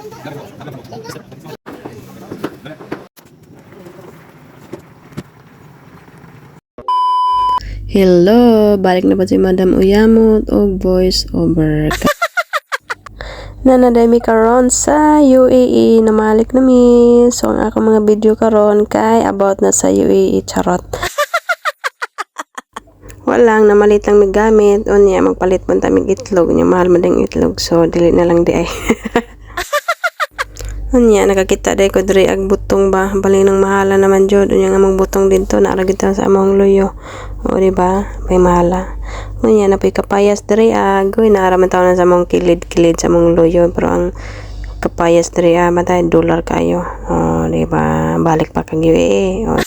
Hello, balik na ba si Madam Uyamot o voice over? Nanadami karon sa UAE namalik na mi. So ang ako mga video karon kay about na sa UAE charot. Walang namalit lang mig gamit o niya magpalit man tamig itlog niya mahal ding itlog so dili na lang di ay. Unya nakakita day ko diri ag butong ba bali nang mahala naman jud unya nga butong dito na kita sa among luyo. O di ba? May mahala. Unya na po'y kapayas diri ag uy naaraman taon na sa among kilid-kilid sa among luyo pero ang kapayas diri ah matay dollar kayo. O di ba? Balik pa kag UAE. O,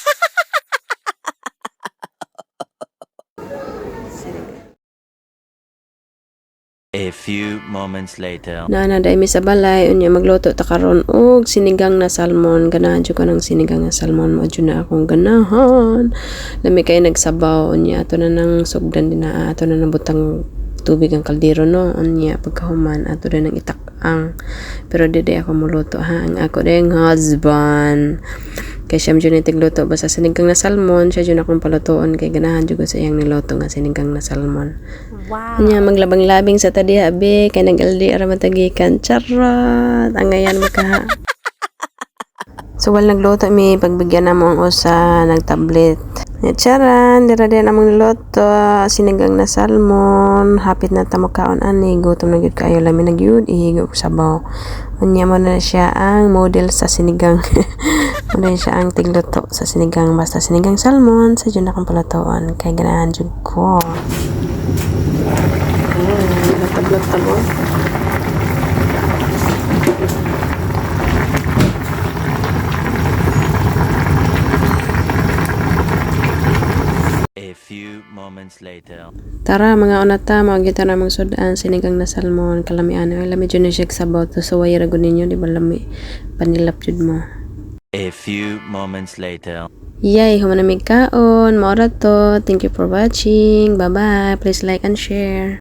A few moments later. Nana dai mi sa balay unya magluto ta karon. Og sinigang na salmon. Ganahan jud ko ng sinigang na salmon. Mo jud na akong ganahan. Lami kay nagsabaw. Unya ato na nang sugdan din ato na nang butang tubig ang kaldero no? Unya pagkahuman ato na nang itak-ang. Pero dili ako muluto ha? Ang ako ding husband kay siyam jud ni tigluto basta sinigang na salmon siya jud akong palutoon kay ganahan ko sa iyang niluto nga sinigang na salmon Wow. Nya maglabang-labing sa tadi abi kay nag-LD ara matagikan. Charot. Ang ngayon maka. So wal nagluto mi pagbigyan namo ang usa nagtablet. Charan dira din among niluto sinigang na salmon. Hapit na ta makaon ani gutom na gyud kayo lami nagyud ihigo ko sabaw. Unya mo na siya ang model sa sinigang. mo na siya ang tigluto sa sinigang basta sinigang salmon sa jud akong palatoon kay ganahan jud ko. Ayan, natablog-tablog. A few moments later. Tara, mga unata, mga kita na mga sudaan, sinigang na salmon, kalamian. Ay, lami dyan na siya sabaw. to so, wayra ko ninyo, di ba lami, panilap jud mo. A few moments later. Yay, humanamig kaon, maura to. Thank you for watching. Bye-bye. Please like and share.